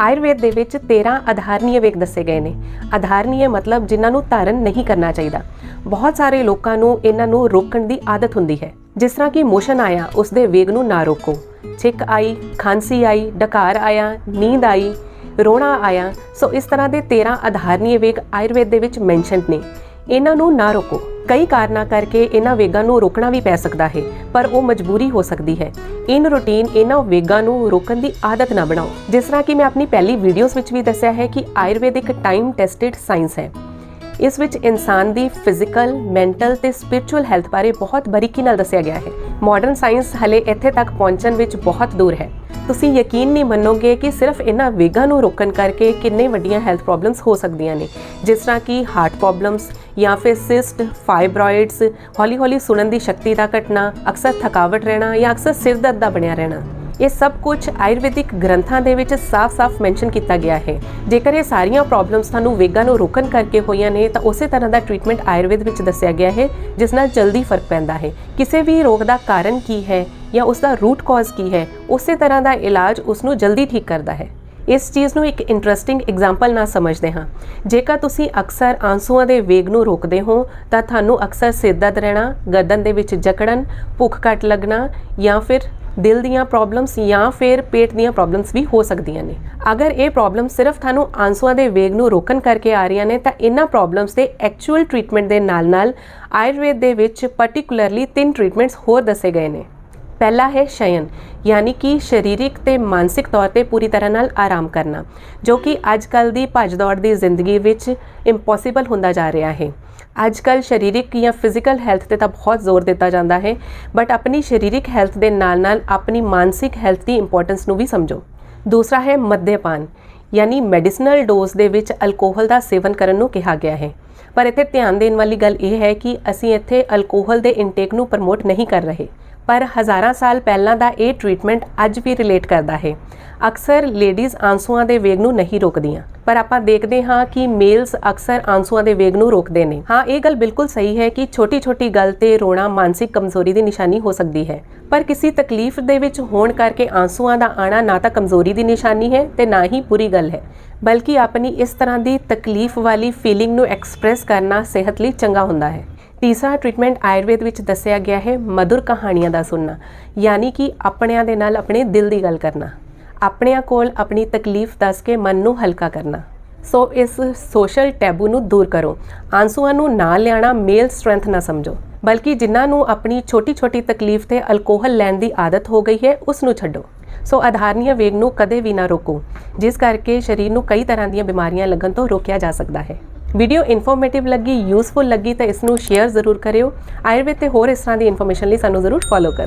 ਆਯੁਰਵੇਦ ਦੇ ਵਿੱਚ 13 ਆਧਾਰਨੀਯ ਵੇਗ ਦੱਸੇ ਗਏ ਨੇ। ਆਧਾਰਨੀਯ ਮਤਲਬ ਜਿਨ੍ਹਾਂ ਨੂੰ ਧਾਰਨ ਨਹੀਂ ਕਰਨਾ ਚਾਹੀਦਾ। ਬਹੁਤ ਸਾਰੇ ਲੋਕਾਂ ਨੂੰ ਇਹਨਾਂ ਨੂੰ ਰੋਕਣ ਦੀ ਆਦਤ ਹੁੰਦੀ ਹੈ। ਜਿਸ ਤਰ੍ਹਾਂ ਕਿ ਮੋਸ਼ਨ ਆਇਆ, ਉਸ ਦੇ ਵੇਗ ਨੂੰ ਨਾ ਰੋਕੋ। ਛਿੱਕ ਆਈ, ਖਾਂਸੀ ਆਈ, ਡਕਾਰ ਆਇਆ, ਨੀਂਦ ਆਈ, ਰੋਣਾ ਆਇਆ। ਸੋ ਇਸ ਤਰ੍ਹਾਂ ਦੇ 13 ਆਧਾਰਨੀਯ ਵੇਗ ਆਯੁਰਵੇਦ ਦੇ ਵਿੱਚ ਮੈਂਸ਼ਨਡ ਨੇ। ਇਹਨਾਂ ਨੂੰ ਨਾ ਰੋਕੋ। ਕਈ ਕਾਰਨਾਂ ਕਰਕੇ ਇਹਨਾਂ ਵੇਗਾਂ ਨੂੰ ਰੋਕਣਾ ਵੀ ਪੈ ਸਕਦਾ ਹੈ, ਪਰ ਉਹ ਮਜਬੂਰੀ ਹੋ ਸਕਦੀ ਹੈ। ਇਨ ਰੂਟੀਨ ਇਹਨਾਂ ਵੇਗਾਂ ਨੂੰ ਰੋਕਣ ਦੀ ਆਦਤ ਨਾ ਬਣਾਓ। ਜਿਸ ਤਰ੍ਹਾਂ ਕਿ ਮੈਂ ਆਪਣੀ ਪਹਿਲੀ ਵੀਡੀਓਜ਼ ਵਿੱਚ ਵੀ ਦੱਸਿਆ ਹੈ ਕਿ ਆਯੁਰਵੇਦ ਇੱਕ ਟਾਈਮ ਟੈਸਟਡ ਸਾਇੰਸ ਹੈ। ਇਸ ਵਿੱਚ ਇਨਸਾਨ ਦੀ ਫਿਜ਼ੀਕਲ, ਮੈਂਟਲ ਤੇ ਸਪਿਰਚੁਅਲ ਹੈਲਥ ਬਾਰੇ ਬਹੁਤ ਬਰੀਕੀ ਨਾਲ ਦੱਸਿਆ ਗਿਆ ਹੈ। ਮਾਡਰਨ ਸਾਇੰਸ ਹਲੇ ਇੱਥੇ ਤੱਕ ਪਹੁੰਚਣ ਵਿੱਚ ਬਹੁਤ ਦੂਰ ਹੈ। ਤੁਸੀਂ ਯਕੀਨ ਨਹੀਂ ਮੰਨੋਗੇ ਕਿ ਸਿਰਫ ਇਹਨਾਂ ਵੇਗਾਂ ਨੂੰ ਰੋਕਣ ਕਰਕੇ ਕਿੰਨੇ ਵੱਡੀਆਂ ਹੈਲਥ ਪ੍ਰੋਬਲਮਸ ਹੋ ਸਕਦੀਆਂ ਨੇ। ਜਿਸ ਤਰ੍ਹਾਂ ਕਿ ਹਾਰਟ ਪ੍ਰੋਬਲਮਸ ਜਾਂ ਫਿਰ ਸਿਸਟ ਫਾਈਬਰਾਇਡਸ ਹੌਲੀ-ਹੌਲੀ ਸੁਣਨ ਦੀ ਸ਼ਕਤੀ ਦਾ ਘਟਣਾ, ਅਕਸਰ ਥਕਾਵਟ ਰਹਿਣਾ ਜਾਂ ਅਕਸਰ ਸਿਰ ਦਰਦ ਦਾ ਬਣਿਆ ਰਹਿਣਾ। ਇਹ ਸਭ ਕੁਝ ਆਯੁਰਵੈਦਿਕ ਗ੍ਰੰਥਾਂ ਦੇ ਵਿੱਚ ਸਾਫ਼-ਸਾਫ਼ ਮੈਂਸ਼ਨ ਕੀਤਾ ਗਿਆ ਹੈ। ਜੇਕਰ ਇਹ ਸਾਰੀਆਂ ਪ੍ਰੋਬਲਮਸ ਤੁਹਾਨੂੰ ਵੇਗਾਂ ਨੂੰ ਰੋਕਣ ਕਰਕੇ ਹੋਈਆਂ ਨੇ, ਤਾਂ ਉਸੇ ਤਰ੍ਹਾਂ ਦਾ ਟ੍ਰੀਟਮੈਂਟ ਆਯੁਰਵੇਦ ਵਿੱਚ ਦੱਸਿਆ ਗਿਆ ਹੈ, ਜਿਸ ਨਾਲ ਜਲਦੀ ਫ਼ਰਕ ਪੈਂਦਾ ਹੈ। ਕਿਸੇ ਵੀ ਰੋਗ ਦਾ ਕਾਰਨ ਕੀ ਹੈ ਜਾਂ ਉਸ ਦਾ ਰੂਟ ਕਾਜ਼ ਕੀ ਹੈ, ਉਸੇ ਤਰ੍ਹਾਂ ਦਾ ਇਲਾਜ ਉਸ ਨੂੰ ਜਲਦੀ ਠੀਕ ਕਰਦਾ ਹੈ। ਇਸ ਚੀਜ਼ ਨੂੰ ਇੱਕ ਇੰਟਰਸਟਿੰਗ ਐਗਜ਼ਾਮਪਲ ਨਾਲ ਸਮਝਦੇ ਹਾਂ। ਜੇਕਰ ਤੁਸੀਂ ਅਕਸਰ ਆਂਸੂਆਂ ਦੇ ਵੇਗ ਨੂੰ ਰੋਕਦੇ ਹੋ, ਤਾਂ ਤੁਹਾਨੂੰ ਅਕਸਰ ਸਿਰ ਦਰਦ ਰਹਿਣਾ, ਗਰਦਨ ਦੇ ਵਿੱਚ ਜਕੜਨ, ਭੁੱਖ ਘੱਟ ਲੱਗਣਾ ਜਾਂ ਫਿਰ ਦਿਲ ਦੀਆਂ ਪ੍ਰੋਬਲਮਸ ਜਾਂ ਫਿਰ ਪੇਟ ਦੀਆਂ ਪ੍ਰੋਬਲਮਸ ਵੀ ਹੋ ਸਕਦੀਆਂ ਨੇ। ਅਗਰ ਇਹ ਪ੍ਰੋਬਲਮ ਸਿਰਫ ਤੁਹਾਨੂੰ ਆਂਸੂਆਂ ਦੇ ਵੇਗ ਨੂੰ ਰੋਕਣ ਕਰਕੇ ਆ ਰਹੀਆਂ ਨੇ, ਤਾਂ ਇਹਨਾਂ ਪ੍ਰੋਬਲਮਸ ਦੇ ਐਕਚੁਅਲ ਟ੍ਰੀਟਮੈਂਟ ਦੇ ਨਾਲ-ਨਾਲ ਆਯੁਰਵੇਦ ਦੇ ਵਿੱਚ ਪਾਰਟਿਕੂਲਰਲੀ ਤਿੰਨ ਟ੍ਰੀਟਮੈਂਟਸ ਹੋਰ ਦੱਸੇ ਗਏ ਨੇ। ਪਹਿਲਾ ਹੈ ਸ਼ਯਨ, ਯਾਨੀ ਕਿ ਸਰੀਰਿਕ ਤੇ ਮਾਨਸਿਕ ਤੌਰ ਤੇ ਪੂਰੀ ਤਰ੍ਹਾਂ ਨਾਲ ਆਰਾਮ ਕਰਨਾ, ਜੋ ਕਿ ਅੱਜ ਕੱਲ ਦੀ ਭੱਜ ਦੌੜ ਦੀ ਜ਼ਿੰਦਗੀ ਵਿੱਚ ਇੰਪੋਸੀਬਲ ਹੁੰਦਾ ਜਾ ਰਿਹਾ ਹੈ। ਅੱਜ ਕੱਲ ਸਰੀਰਿਕ ਜਾਂ ਫਿਜ਼ੀਕਲ ਹੈਲਥ ਤੇ ਤਾਂ ਬਹੁਤ ਜ਼ੋਰ ਦਿੱਤਾ ਜਾਂਦਾ ਹੈ ਬਟ ਆਪਣੀ ਸਰੀਰਿਕ ਹੈਲਥ ਦੇ ਨਾਲ-ਨਾਲ ਆਪਣੀ ਮਾਨਸਿਕ ਹੈਲਥ ਦੀ ਇੰਪੋਰਟੈਂਸ ਨੂੰ ਵੀ ਸਮਝੋ। ਦੂਸਰਾ ਹੈ ਮਦਯਪਾਨ ਯਾਨੀ ਮੈਡੀਸਨਲ ਡੋਜ਼ ਦੇ ਵਿੱਚ ਅਲਕੋਹਲ ਦਾ ਸੇਵਨ ਕਰਨ ਨੂੰ ਕਿਹਾ ਗਿਆ ਹੈ। ਪਰ ਇੱਥੇ ਧਿਆਨ ਦੇਣ ਵਾਲੀ ਗੱਲ ਇਹ ਹੈ ਕਿ ਅਸੀਂ ਇੱਥੇ ਅਲਕੋਹਲ ਦੇ ਇਨਟੇਕ ਨੂੰ ਪ੍ਰਮੋਟ ਨਹੀਂ ਕਰ ਰਹੇ। ਪਰ ਹਜ਼ਾਰਾਂ ਸਾਲ ਪਹਿਲਾਂ ਦਾ ਇਹ ਟ੍ਰੀਟਮੈਂਟ ਅੱਜ ਵੀ ਰਿਲੇਟ ਕਰਦਾ ਹੈ। ਅਕਸਰ ਲੇਡੀਜ਼ ਆਂਸੂਆਂ ਦੇ ਵੇਗ ਨੂੰ ਨਹੀਂ ਰੋਕਦੀਆਂ। ਪਰ ਆਪਾਂ ਦੇਖਦੇ ਹਾਂ ਕਿ ਮੇਲਸ ਅਕਸਰ ਆਂਸੂਆਂ ਦੇ ਵੇਗ ਨੂੰ ਰੋਕਦੇ ਨੇ। ਹਾਂ, ਇਹ ਗੱਲ ਬਿਲਕੁਲ ਸਹੀ ਹੈ ਕਿ ਛੋਟੀ-ਛੋਟੀ ਗੱਲ ਤੇ ਰੋਣਾ ਮਾਨਸਿਕ ਕਮਜ਼ੋਰੀ ਦੀ ਨਿਸ਼ਾਨੀ ਹੋ ਸਕਦੀ ਹੈ। ਪਰ ਕਿਸੇ ਤਕਲੀਫ ਦੇ ਵਿੱਚ ਹੋਣ ਕਰਕੇ ਆਂਸੂਆਂ ਦਾ ਆਣਾ ਨਾ ਤਾਂ ਕਮਜ਼ੋਰੀ ਦੀ ਨਿਸ਼ਾਨੀ ਹੈ ਤੇ ਨਾ ਹੀ ਬੁਰੀ ਗੱਲ ਹੈ। ਬਲਕਿ ਆਪਣੀ ਇਸ ਤਰ੍ਹਾਂ ਦੀ ਤਕਲੀਫ ਵਾਲੀ ਫੀਲਿੰਗ ਨੂੰ ਐਕਸਪ੍ਰੈਸ ਕਰਨਾ ਸਿਹਤ ਲਈ ਚੰਗਾ ਹੁੰਦਾ ਹੈ। ਤੀਸਰਾ ਟ੍ਰੀਟਮੈਂਟ ਆਯੁਰਵੇਦ ਵਿੱਚ ਦੱਸਿਆ ਗਿਆ ਹੈ ਮధుਰ ਕਹਾਣੀਆਂ ਦਾ ਸੁਣਨਾ। ਯਾਨੀ ਕਿ ਆਪਣਿਆਂ ਦੇ ਨਾਲ ਆਪਣੇ ਦਿਲ ਦੀ ਗੱਲ ਕਰਨਾ। ਆਪਣਿਆਂ ਕੋਲ ਆਪਣੀ ਤਕਲੀਫ ਦੱਸ ਕੇ ਮਨ ਨੂੰ ਹਲਕਾ ਕਰਨਾ। ਸੋ ਇਸ ਸੋਸ਼ਲ ਟੈਬੂ ਨੂੰ ਦੂਰ ਕਰੋ। ਆਂਸੂਆਂ ਨੂੰ ਨਾ ਲਿਆਣਾ ਮੇਲ ਸਟਰੈਂਥ ਨਾ ਸਮਝੋ। ਬਲਕਿ ਜਿਨ੍ਹਾਂ ਨੂੰ ਆਪਣੀ ਛੋਟੀ-ਛੋਟੀ ਤਕਲੀਫ ਤੇ ਅਲਕੋਹਲ ਲੈਣ ਦੀ ਆਦਤ ਹੋ ਗਈ ਹੈ, ਉਸ ਨੂੰ ਛੱਡੋ। ਸੋ ਆਧਾਰਨੀय ਵੇਗ ਨੂੰ ਕਦੇ ਵੀ ਨਾ ਰੋਕੋ, ਜਿਸ ਕਰਕੇ ਸਰੀਰ ਨੂੰ ਕਈ ਤਰ੍ਹਾਂ ਦੀਆਂ ਬਿਮਾਰੀਆਂ ਲੱਗਣ ਤੋਂ ਰੋਕਿਆ ਜਾ ਸਕਦਾ ਹੈ। ਵੀਡੀਓ ਇਨਫੋਰਮੇਟਿਵ ਲੱਗੀ ਯੂਸਫੁਲ ਲੱਗੀ, ਤਾਂ ਇਸ ਨੂੰ ਸ਼ੇਅਰ ਜ਼ਰੂਰ ਕਰਿਓ। ਆਯੁਰਵੇਦ ਤੇ ਹੋਰ ਇਸ ਤਰ੍ਹਾਂ ਦੀ ਇਨਫੋਰਮੇਸ਼ਨ ਲਈ ਸਾਨੂੰ ਜ਼ਰੂਰ ਫੋਲੋ ਕਰੋ।